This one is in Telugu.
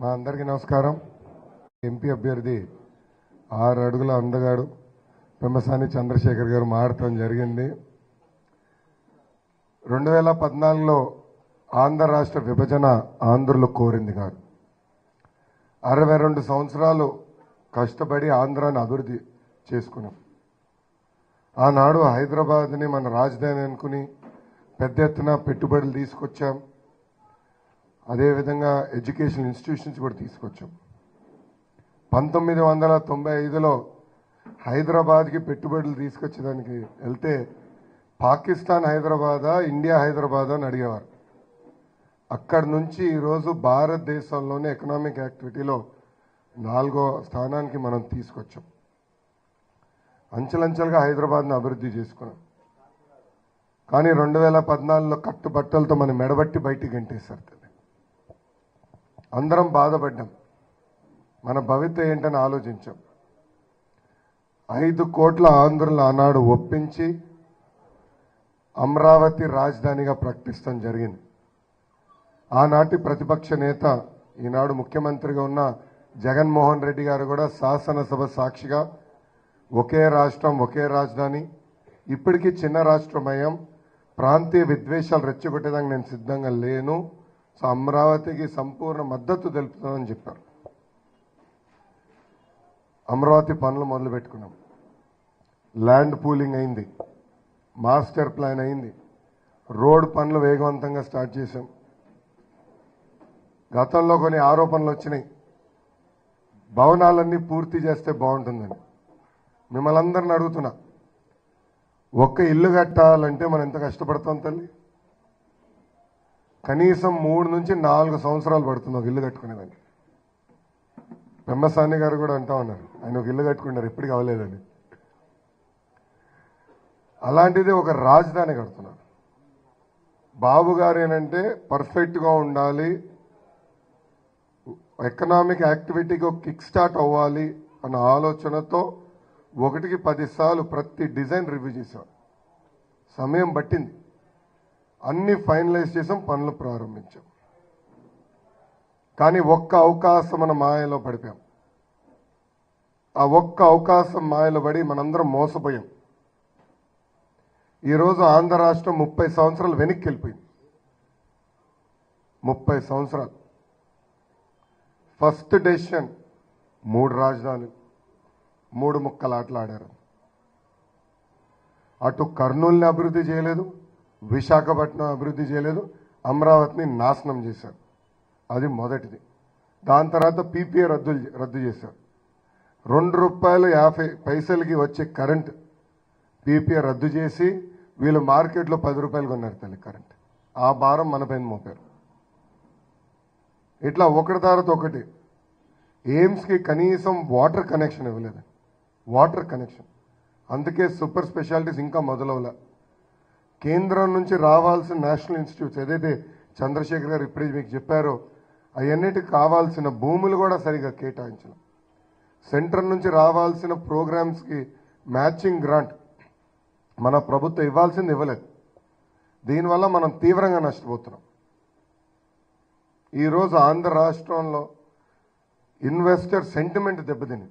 మా అందరికీ నమస్కారం. ఎంపీ అభ్యర్థి ఆరు అడుగుల అందగాడు పెమ్మసాని చంద్రశేఖర్ గారు మారటం జరిగింది. రెండు వేల పద్నాలుగులో ఆంధ్ర రాష్ట్ర విభజన ఆంధ్రులు కోరింది కాదు. అరవై రెండు సంవత్సరాలు కష్టపడి ఆంధ్రాన్ని అభివృద్ధి చేసుకున్నాం. ఆనాడు హైదరాబాద్ని మన రాజధాని అనుకుని పెద్ద ఎత్తున పెట్టుబడులు తీసుకొచ్చాం. అదేవిధంగా ఎడ్యుకేషన్ ఇన్స్టిట్యూషన్స్ కూడా తీసుకొచ్చాం. పంతొమ్మిది వందల తొంభై ఐదులో హైదరాబాద్కి పెట్టుబడులు తీసుకొచ్చేదానికి వెళ్తే పాకిస్తాన్ హైదరాబాదా ఇండియా హైదరాబాదా అని అడిగేవారు. అక్కడి నుంచి ఈరోజు భారతదేశంలోనే ఎకనామిక్ యాక్టివిటీలో నాలుగో స్థానానికి మనం తీసుకొచ్చాం. అంచెలంచెలుగా హైదరాబాద్ను అభివృద్ధి చేసుకున్నాం. కానీ రెండు వేల పద్నాలుగులో కట్టుబట్టలతో మనం మెడబట్టి బయటికి గంటేశారు అందరం బాధపడ్డాం. మన భవిత ఏంటని ఆలోచించాం. ఐదు కోట్ల ఆంధ్రులు ఆనాడు ఒప్పించి అమరావతి రాజధానిగా ప్రకటిస్తాం జరిగింది. ఆనాటి ప్రతిపక్ష నేత ఈనాడు ముఖ్యమంత్రిగా ఉన్న జగన్మోహన్ రెడ్డి గారు కూడా శాసనసభ సాక్షిగా ఒకే రాష్ట్రం ఒకే రాజధాని ఇప్పటికీ చిన్న రాష్ట్రమయం ప్రాంతీయ విద్వేషాలు రెచ్చగొట్టేదానికి నేను సిద్ధంగా లేను. సో అమరావతికి సంపూర్ణ మద్దతు తెలుపుతామని చెప్పారు. అమరావతి పనులు మొదలు పెట్టుకున్నాం. ల్యాండ్ పూలింగ్ అయింది. మాస్టర్ ప్లాన్ అయింది. రోడ్ పనులు వేగవంతంగా స్టార్ట్ చేశాం. గతంలో కొన్ని ఆరోపణలు వచ్చినాయి. భవనాలన్నీ పూర్తి చేస్తే బాగుంటుందని. మిమ్మల్ని అందరిని అడుగుతున్నా. ఒక్క ఇల్లు కట్టాలంటే మనం ఎంత కష్టపడతాం తల్లి? కనీసం మూడు నుంచి నాలుగు సంవత్సరాలు పడుతుంది ఒక ఇల్లు కట్టుకునేదానికి. బ్రహ్మసాని గారు కూడా అంటా ఉన్నారు. ఆయన ఒక ఇల్లు కట్టుకున్నారు ఎప్పటికీ అవ్వలేదని. అలాంటిది ఒక రాజధాని కడుతున్నారు. బాబు గారు ఏంటంటే పర్ఫెక్ట్గా ఉండాలి ఎకనామిక్ యాక్టివిటీకి ఒక కిక్ స్టార్ట్ అవ్వాలి అన్న ఆలోచనతో ఒకటికి పదిసార్లు ప్రతి డిజైన్ రివ్యూ చేశాం సమయం పట్టింది. అన్ని ఫైనలైజ్ చేసాం పనులు ప్రారంభించాం. కానీ ఒక్క అవకాశం మన మాయలో పడిపోయాం. ఆ ఒక్క అవకాశం మాయలో పడి మనందరం మోసపోయాం. ఈరోజు ఆంధ్ర రాష్ట్రం ముప్పై సంవత్సరాలు వెనక్కి వెళ్ళిపోయింది. ముప్పై సంవత్సరాలు. ఫస్ట్ డెసిషన్ మూడు రాజధానులు మూడు ముక్కలు ఆటలాడారు అటు కర్నూలుని అభివృద్ధి చేయలేదు విశాఖపట్నం అభివృద్ధి చేయలేదు అమరావతిని నాశనం చేశారు. అది మొదటిది. దాని తర్వాత పీపీఏ రద్దు రద్దు చేశారు. రెండు రూపాయలు యాభై పైసలకి వచ్చే కరెంట్ పీపీఏ రద్దు చేసి వీళ్ళు మార్కెట్లో పది రూపాయలు కొన్నారు తల్లి కరెంట్. ఆ భారం మన పైన మోపారు. ఇట్లా ఒకటి తర్వాత ఒకటి. ఎయిమ్స్కి కనీసం వాటర్ కనెక్షన్ ఇవ్వలేదు వాటర్ కనెక్షన్. అందుకే సూపర్ స్పెషాలిటీస్ ఇంకా మొదలవలే కేంద్రం నుంచి రావాల్సిన నేషనల్ ఇన్స్టిట్యూట్స్ ఏదైతే చంద్రశేఖర్ గారు ఇప్పుడే మీకు చెప్పారో అవన్నిటికి కావాల్సిన భూములు కూడా సరిగా కేటాయించడం. సెంటర్ నుంచి రావాల్సిన ప్రోగ్రామ్స్కి మ్యాచింగ్ గ్రాంట్ మన ప్రభుత్వం ఇవ్వాల్సింది ఇవ్వలేదు. దీనివల్ల మనం తీవ్రంగా నష్టపోతున్నాం. ఈరోజు ఆంధ్ర రాష్ట్రంలో ఇన్వెస్టర్ సెంటిమెంట్ దెబ్బతిని